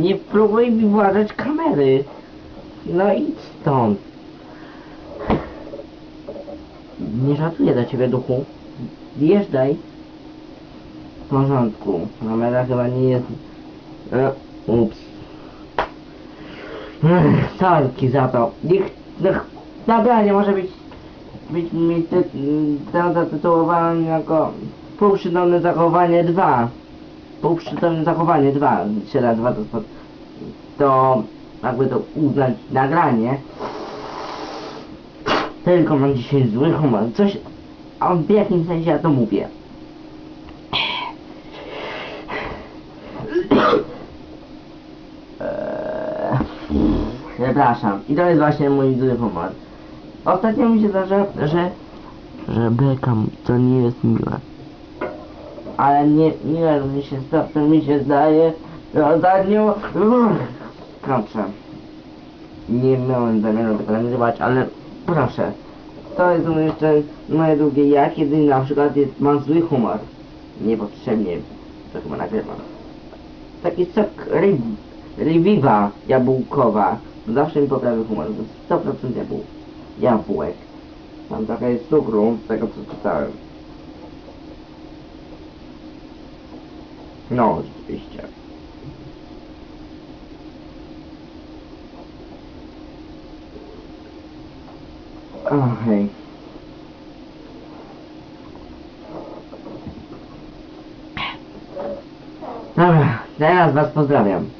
Nie próbuj mi władać kamery. No idź stąd. Nie żartuję do ciebie, duchu. Wjeżdżaj. W porządku. Kamera chyba nie jest... E, ups. Ech, Sorki za to. Niech... niech nagranie może być... być mi ty, ty, zatytułowane jako... Półprzytomne zachowanie 2. Półprzytomne zachowanie 2. 3 na 2 to... to to jakby to uznać nagranie. Tylko mam dzisiaj zły humor. Coś, a w jakim sensie ja to mówię? Eee, Przepraszam. I to jest właśnie mój zły humor. Ostatnio mi się zdarza, że... Że bekam, to nie jest miłe. Ale nie, nie mi się, to mi się zdaje, że ostatnio... Proszę. Nie miałem zamiaru nagrywać, ale proszę. To jest jeszcze moje drugie ja, kiedy na przykład jest, mam zły humor. Niepotrzebnie to chyba nagrywam. Taki sok ryb, rybiwa jabłkowa. Zawsze mi poprawi humor. To jest 100% jabłek. Jabłek. Tam trochę jest cukru, z tego co czytałem. No, oczywiście. Okej. Dobra, teraz was pozdrawiam.